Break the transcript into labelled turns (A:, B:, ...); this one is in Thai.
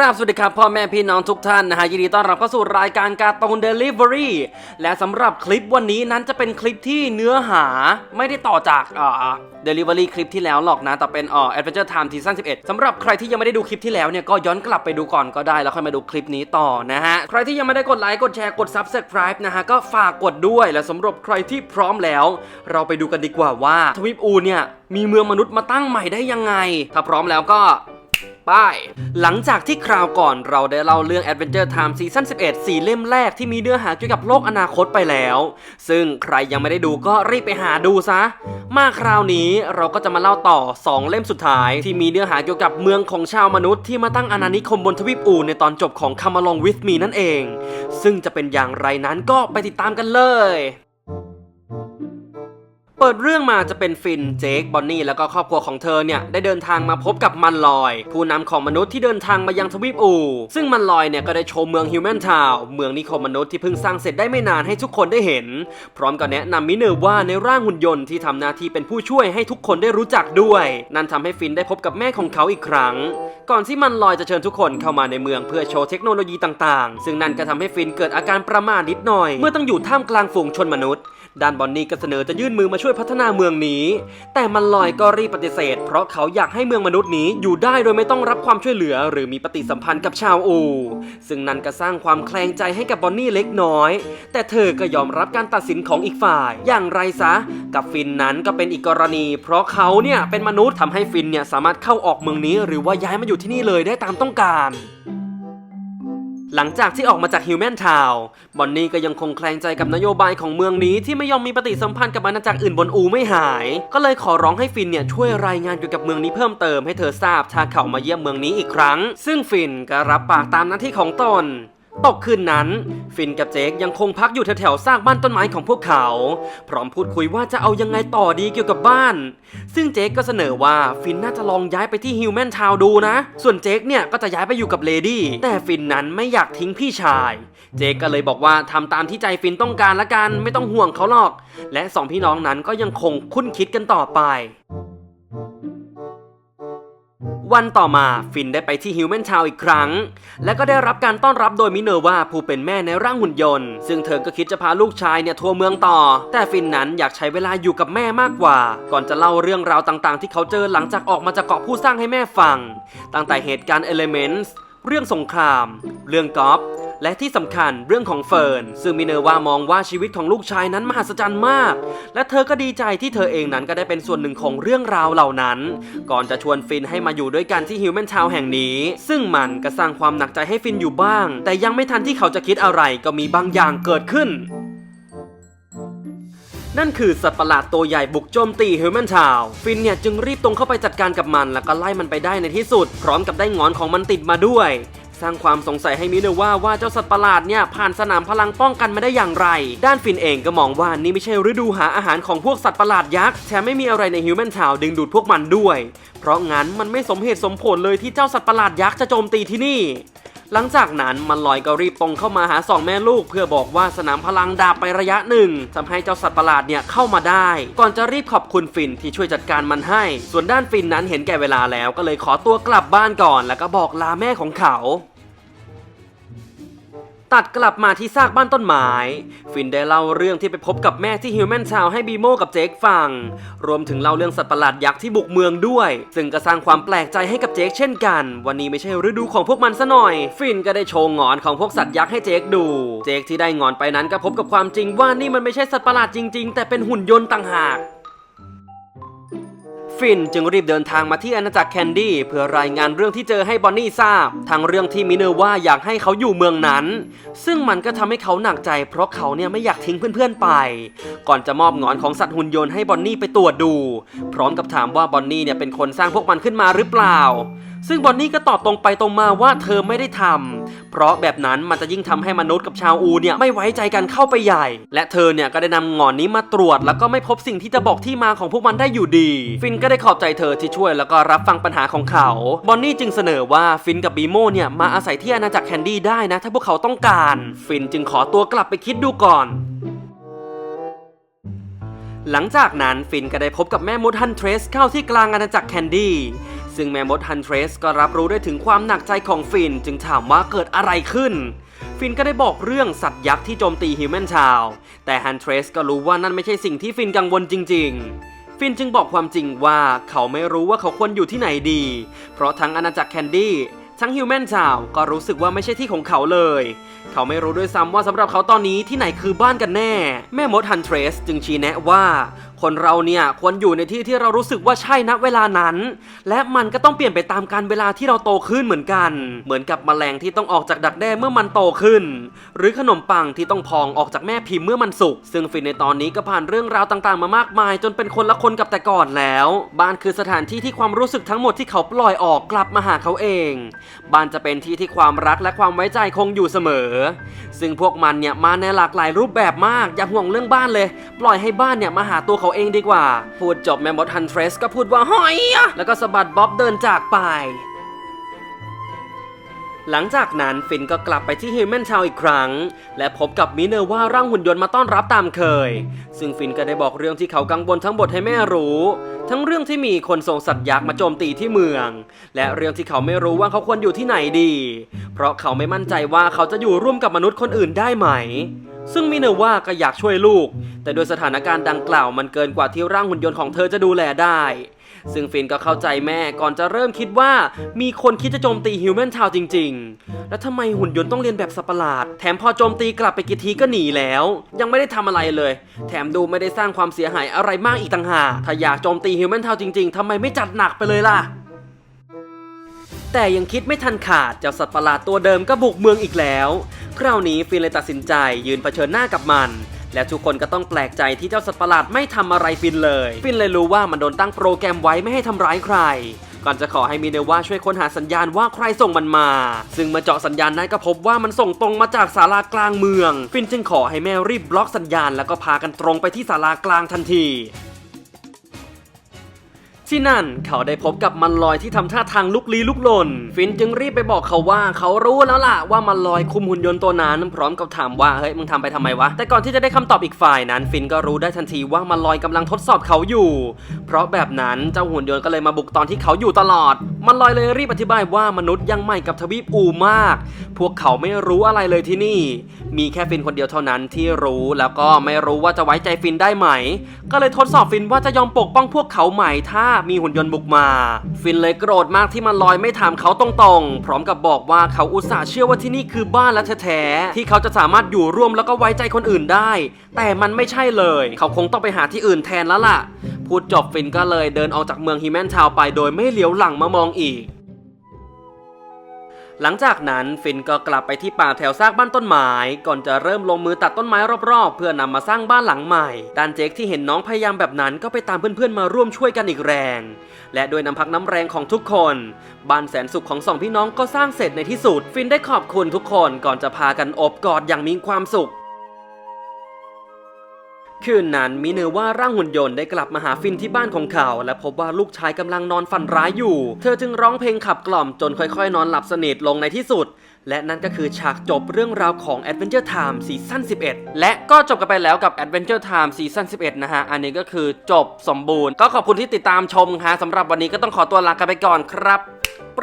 A: ครับ สวัสดีครับ พ่อแม่พี่น้องทุกท่านนะฮะยินดีต้อนรับเข้าสู่รายการการ์ตูนเดลิเวอรี่และสำหรับคลิปวันนี้นั้นจะเป็นคลิปที่เนื้อหาไม่ได้ต่อจากเดลิเวอรี่คลิปที่แล้วหรอกนะ แต่เป็นเอ่อ Adventure Time Season 11สำหรับใครที่ยังไม่ได้ดูคลิปที่แล้วเนี่ยก็ย้อนกลับไปดูก่อนก็ได้แล้วค่อยมาดูคลิปนี้ต่อนะฮะ ใครที่ยังไม่ได้กดไลค์กดแชร์กด Subscribe นะฮะก็ฝากกดด้วยและสำหรับใครที่พร้อมแล้ว เราไปดูกันดีกว่าว่าทวีปอูเนี่ยมีเมืองมนุษย์มาตั้งใหม่ได้ยังไง ถ้าพร้อมแล้วก็ ป้าย หลังจากที่คราวก่อนเราได้เล่าเรื่อง Adventure Time ซีซั่น11 4 เล่มแรกที่มีเนื้อหาเกี่ยวกับโลกอนาคตไปแล้ว ซึ่งใครยังไม่ได้ดูก็รีบไปหาดูซะ มาคราวนี้เราก็จะมาเล่าต่อ 2 เล่มสุดท้าย ที่มีเนื้อหาเกี่ยวกับเมืองของชาวมนุษย์ที่มาตั้งอาณานิคมบนทวีปอูในตอนจบของ Come Along With Me นั่นเอง ซึ่งจะเป็นอย่างไรนั้นก็ไปติดตามกันเลย เปิดเรื่องมาจะเป็นฟิน เจค บอนนี่ แล้วก็ครอบครัวของเธอเนี่ย ได้เดินทางมาพบกับมันลอย ผู้นำของมนุษย์ที่เดินทางมายังทวีปอู ซึ่งมันลอยเนี่ย ก็ได้โชว์เมืองฮิวแมนทาวเมืองนิคมมนุษย์ที่เพิ่งสร้างเสร็จได้ไม่นานให้ทุกคนได้เห็น พร้อมกับแนะนำมิเนอร์ว่าในร่างหุ่นยนต์ที่ทำหน้าที่เป็นผู้ช่วยให้ทุกคนได้รู้จักด้วย นั่นทำให้ฟินได้พบกับแม่ของเขาอีกครั้ง ก่อนที่มันลอยจะเชิญทุกคนเข้ามาในเมืองเพื่อโชว์เทคโนโลยีต่างๆ ซึ่งนั่นก็ทำให้ฟินเกิดอาการประมาทนิดหน่อย เมื่อต้องอยู่ท่ามกลางฝูงชนมนุษย์ ด้านบอนนี่ก็เสนอจะยื่นมือมาช่วยพัฒนาเมืองนี้ แต่มันลอยก็รีบปฏิเสธ เพราะเขาอยากให้เมืองมนุษย์นี้อยู่ได้โดยไม่ต้องรับความช่วยเหลือ หรือมีปฏิสัมพันธ์กับชาวอู ซึ่งนั่นก็สร้างความแคลงใจให้กับบอนนี่เล็กน้อย แต่เธอก็ยอมรับการตัดสินของอีกฝ่าย อย่างไรซะ กับฟินนั้นก็เป็นอีกกรณี เพราะเขาเนี่ยเป็นมนุษย์ทำให้ฟินเนี่ยสามารถเข้าออกเมืองนี้ หรือว่าย้ายมาอยู่ที่นี่เลยได้ตามต้องการ หลังจากที่ออกมาจากฮิวแมนทาวบอนนี่ก็ยังคงแคลงใจกับนโยบายของเมืองนี้ที่ไม่ยอมมีปฏิสัมพันธ์กับอาณาจักรอื่นบนอูไม่หาย ก็เลยขอร้องให้ฟินเนี่ยช่วยรายงานเกี่ยวกับเมืองนี้เพิ่มเติมให้เธอทราบถ้าเขามาเยี่ยมเมืองนี้อีกครั้ง ซึ่งฟินก็รับปากตามหน้าที่ของตน ตกคืนนั้น ฟินกับเจคยังคงพักอยู่แถวๆซากบ้านต้นไม้ของพวกเขา พร้อมพูดคุยว่าจะเอายังไงต่อดีเกี่ยวกับบ้าน ซึ่งเจคก็เสนอว่าฟินน่าจะลองย้ายไปที่ฮิวแมนทาวดูนะ ส่วนเจคเนี่ยก็จะย้ายไปอยู่กับเลดี้แต่ฟินนั้นไม่อยากทิ้งพี่ชาย เจคก็เลยบอกว่าทำตามที่ใจฟินต้องการละกันไม่ต้องห่วงเขาหรอก และสองพี่น้องนั้นก็ยังคงคุ้นคิดกันต่อไป วันต่อมาฟินได้ไปที่ฮิวแมนทาวอีกครั้ง และก็ได้รับการต้อนรับโดยมิเนอร์ว่าผู้เป็นแม่ในร่างหุ่นยนต์ ซึ่งเธอก็คิดจะพาลูกชายเนี่ยทัวร์เมืองต่อ แต่ฟินนั้นอยากใช้เวลาอยู่กับแม่มากกว่า ก่อนจะเล่าเรื่องราวต่างๆ ที่เขาเจอหลังจากออกมาจากเกาะผู้สร้างให้แม่ฟัง ตั้งแต่เหตุการณ์เอลเมนต์เรื่องสงคราม เรื่องกอล์ฟ และที่สำคัญเรื่องของเฟิร์นซึ่งมิเนอร์ว่ามองว่าชีวิตของลูกชายนั้นมหัศจรรย์มาก และเธอก็ดีใจที่เธอเองนั้นก็ได้เป็นส่วนหนึ่งของเรื่องราวเหล่านั้น ก่อนจะชวนฟินให้มาอยู่ด้วยกันที่ฮิวแมนทาวแห่งนี้ ซึ่งมันก็สร้างความหนักใจให้ฟินอยู่บ้าง แต่ยังไม่ทันที่เขาจะคิดอะไรก็มีบางอย่างเกิดขึ้นนั่นคือสัตว์ประหลาดตัวใหญ่บุกโจมตีฮิวแมนทาวฟินเนี่ยจึงรีบตรงเข้าไปจัดการกับมัน แล้วก็ไล่มันไปได้ในที่สุด พร้อมกับได้งอนของมันติดมาด้วย สร้างความสงสัยให้มิเนว่าว่าเจ้าสัตว์ประหลาดเนี่ยผ่านสนามพลังป้องกันมาได้อย่างไร ด้านฟินเองก็มองว่านี่ไม่ใช่ฤดูหาอาหารของพวกสัตว์ประหลาดยักษ์แถมไม่มีอะไรในฮิวแมนทาวดึงดูดพวกมันด้วย เพราะงั้นมันไม่สมเหตุสมผลเลยที่เจ้าสัตว์ประหลาดยักษ์จะโจมตีที่นี่ หลังจากนั้นมันลอยก็รีบตรงเข้ามาหาสองแม่ลูก เพื่อบอกว่าสนามพลังดาบไประยะหนึ่งทำให้เจ้าสัตว์ประหลาดเนี่ยเข้ามาได้ ก่อนจะรีบขอบคุณฟินที่ช่วยจัดการมันให้ ส่วนด้านฟินนั้นเห็นแก่เวลาแล้วก็เลยขอตัวกลับบ้านก่อน แล้วก็บอกลาแม่ของเขา ตัดกลับมาที่ซากบ้านต้นไม้ ฟินได้เล่าเรื่องที่ไปพบกับแม่ที่ฮิวแมนชาวให้บีโมกับเจคฟัง รวมถึงเล่าเรื่องสัตว์ประหลาดยักษ์ที่บุกเมืองด้วย ซึ่งก็สร้างความแปลกใจให้กับเจคเช่นกัน วันนี้ไม่ใช่ฤดูของพวกมันซะหน่อย ฟินก็ได้โชว์งอนของพวกสัตว์ยักษ์ให้เจคดู เจคที่ได้งอนไปนั้นก็พบกับความจริงว่านี่มันไม่ใช่สัตว์ประหลาดจริง ๆ แต่เป็นหุ่นยนต์ต่างหาก ฟินจึงรีบเดินทางมาที่อาณาจักรแคนดี้เพื่อรายงานเรื่องที่เจอให้บอนนี่ทราบ ทั้งเรื่องที่มิเนอร์ว่าอยากให้เขาอยู่เมืองนั้น ซึ่งมันก็ทำให้เขาหนักใจ เพราะเขาเนี่ยไม่อยากทิ้งเพื่อนๆไป ก่อนจะมอบงอนของสัตว์หุ่นยนต์ให้บอนนี่ไปตรวจดู พร้อมกับถามว่าบอนนี่เนี่ยเป็นคนสร้างพวกมันขึ้นมาหรือเปล่า ซึ่งบอนนี่ก็ตอบตรงไปตรงมาว่าเธอไม่ได้ทำเพราะแบบนั้นมันจะยิ่งทำให้มนุษย์กับชาวอูเนี่ยไม่ไว้ใจกันเข้าไปใหญ่ และเธอเนี่ยก็ได้นำงอนนี้มาตรวจ แล้วก็ไม่พบสิ่งที่จะบอกที่มาของพวกมันได้อยู่ดี ฟินก็ได้ขอบใจเธอที่ช่วยแล้วก็รับฟังปัญหาของเขา บอนนี่จึงเสนอว่าฟินกับบีโมเนี่ยมาอาศัยที่อาณาจักรแคนดี้ได้นะ ถ้าพวกเขาต้องการ ฟินจึงขอตัวกลับไปคิดดูก่อน หลังจากนั้นฟินก็ได้พบกับแม่มดฮันเทรสเข้าที่กลางอาณาจักรแคนดี้ซึ่งแม่มดฮันเทรสก็รับรู้ได้ถึงความหนักใจของฟินจึงถามว่าเกิดอะไรขึ้น ฟินก็ได้บอกเรื่องสัตว์ยักษ์ที่โจมตีฮิวแมนชาวด์แต่ฮันเทรสก็รู้ว่านั่นไม่ใช่สิ่งที่ฟินกังวลจริง ๆฟินจึงบอกความจริงว่าเขาไม่รู้ว่าเขาควรอยู่ที่ไหนดี เพราะทั้งอาณาจักรแคนดี้ ทั้งฮิวแมนชาวก็รู้สึกว่าไม่ใช่ที่ของเขาเลย เขาไม่รู้ด้วยซ้ำว่าสำหรับเขาตอนนี้ที่ไหนคือบ้านกันแน่ แม่มดฮันเทรสจึงชี้แนะว่า คนเราเนี่ยควรอยู่ในที่ที่เรารู้สึกว่าใช่ณเวลานั้น และมันก็ต้องเปลี่ยนไปตามการเวลาที่เราโตขึ้นเหมือนกัน เหมือนกับแมลงที่ต้องออกจากดักแด้เมื่อมันโตขึ้น หรือขนมปังที่ต้องพองออกจากแม่พิมพ์เมื่อมันสุก ซึ่งฟินในตอนนี้ก็ผ่านเรื่องราวต่างๆ มามากมาย จนเป็นคนละคนกับแต่ก่อนแล้ว บ้านคือสถานที่ที่ความรู้สึกทั้งหมดที่เขาปล่อยออกกลับมาหาเขาเอง บ้านจะเป็นที่ที่ความรักและความไว้ใจคงอยู่เสมอ ซึ่งพวกมันเนี่ยมาในหลากหลายรูปแบบมากอย่าห่วงเรื่องบ้านเลย ปล่อยให้บ้านเนี่ยมาหาตัวเขาเองดีกว่า พูดจบแมมมดฮันเทรสก็พูดว่าหอยแล้วก็สะบัดบ๊อบเดินจากไป หลังจากนั้นฟินก็กลับไปที่ฮิวแมนชาวอีกครั้ง และพบกับมิเนอร์ว่าร่างหุ่นยนต์มาต้อนรับตามเคย ซึ่งฟินก็ได้บอกเรื่องที่เขากังวลทั้งหมดให้แม่รู้ ทั้งเรื่องที่มีคนส่งสัตว์ยักษ์มาโจมตีที่เมือง และเรื่องที่เขาไม่รู้ว่าเขาควรอยู่ที่ไหนดี เพราะเขาไม่มั่นใจว่าเขาจะอยู่ร่วมกับมนุษย์คนอื่นได้ไหม ซึ่งมิเนอร์ว่าก็อยากช่วยลูก แต่โดยสถานการณ์ดังกล่าวมันเกินกว่าที่ร่างหุ่นยนต์ของเธอจะดูแลได้ ซึ่งฟินก็เข้าใจแม่ก่อนจะเริ่มคิดว่ามีคนคิดจะโจมตีฮิวแมนชาวจริง ๆ แล้วทำไมหุ่นยนต์ต้องเรียนแบบสัตว์ประหลาด แถมพอโจมตีกลับไปกี่ทีก็หนีแล้ว ยังไม่ได้ทำอะไรเลย แถมดูไม่ได้สร้างความเสียหายอะไรมากอีกต่างหาก ถ้าอยากโจมตีฮิวแมนชาวจริงๆทำไมไม่จัดหนักไปเลยล่ะแต่ยังคิดไม่ทันขาดเจ้าสัตว์ประหลาดตัวเดิมก็บุกเมืองอีกแล้ว คราวนี้ฟินเลยตัดสินใจยืนเผชิญหน้ากับมัน และทุกคนก็ต้องแปลกใจที่เจ้าสัตว์ประหลาดไม่ทำอะไรฟินเลย ฟินเลยรู้ว่ามันโดนตั้งโปรแกรมไว้ไม่ให้ทำร้ายใคร ก่อนจะขอให้มีเนว่าช่วยค้นหาสัญญาณว่าใครส่งมันมา ซึ่งมาเจาะสัญญาณนั้นก็พบว่ามันส่งตรงมาจากศาลากลางเมือง ฟินจึงขอให้แม่รีบบล็อกสัญญาณแล้วก็พากันตรงไปที่ศาลากลางทันที ที่นั่นเขาได้พบกับมันลอยที่ทำท่าทางลุกลี้ลุกลน ฟินจึงรีบไปบอกเขาว่าเขารู้แล้วล่ะว่ามันลอยคุมหุ่นยนต์ตัวนั้น พร้อมกับถามว่าเฮ้ยมึงทำไปทำไมวะ แต่ก่อนที่จะได้คำตอบอีกฝ่ายนั้น ฟินก็รู้ได้ทันทีว่ามันลอยกำลังทดสอบเขาอยู่ เพราะแบบนั้นเจ้าหุ่นยนต์ก็เลยมาบุกตอนที่เขาอยู่ตลอด มันลอยเลยรีบอธิบายว่ามนุษย์ยังใหม่กับทวีปอูมาก พวกเขาไม่รู้อะไรเลยที่นี่ มีแค่ฟินคนเดียวเท่านั้นที่รู้แล้วก็ไม่รู้ว่าจะไว้ใจฟินได้ไหม ก็เลยทดสอบฟินว่าจะยอมปกป้องพวกเขาไหมถ้ามีหุ่นยนต์บุกมา ฟินเลยโกรธมากที่มันลอยไม่ถามเขาตรงๆ พร้อมกับบอกว่าเขาอุตส่าห์เชื่อว่าที่นี่คือบ้านและแท้ๆที่เขาจะสามารถอยู่ร่วมแล้วก็ไว้ใจคนอื่นได้ แต่มันไม่ใช่เลย เขาคงต้องไปหาที่อื่นแทนแล้วล่ะ พูดจบฟินก็เลยเดินออกจากเมืองฮิแมนทาวไปโดยไม่เหลียวหลังมามองอีก หลังจากนั้นฟินก็กลับไปที่ป่าแถวซากบ้านต้นไม้ก่อนจะเริ่มลงมือตัดต้นไม้รอบๆ เพื่อนำมาสร้างบ้านหลังใหม่ด้านเจคที่เห็นน้องพยายามแบบนั้นก็ไปตามเพื่อนๆมาร่วมช่วยกันอีกแรง และด้วยน้ำพักน้ำแรงของทุกคนบ้านแสนสุขของสองพี่น้องก็สร้างเสร็จในที่สุด ฟินได้ขอบคุณทุกคนก่อนจะพากันอบกอดอย่างมีความสุข คืนนั้นมีเนอว่าร่างหุ่นยนต์ได้กลับมาหาฟินที่บ้านของเขา และพบว่าลูกชายกำลังนอนฝันร้ายอยู่ เธอจึงร้องเพลงขับกล่อมจนค่อยๆ นอนหลับสนิทลงในที่สุด และนั่นก็คือฉากจบเรื่องราวของ Adventure Time ซีซั่น11 และก็จบกันไปแล้วกับ Adventure Time ซีซั่น11 นะฮะ อันนี้ก็คือจบสมบูรณ์ ก็ขอบคุณที่ติดตามชมฮะสำหรับวันนี้ก็ต้องขอตัวลากันไปก่อนครับไป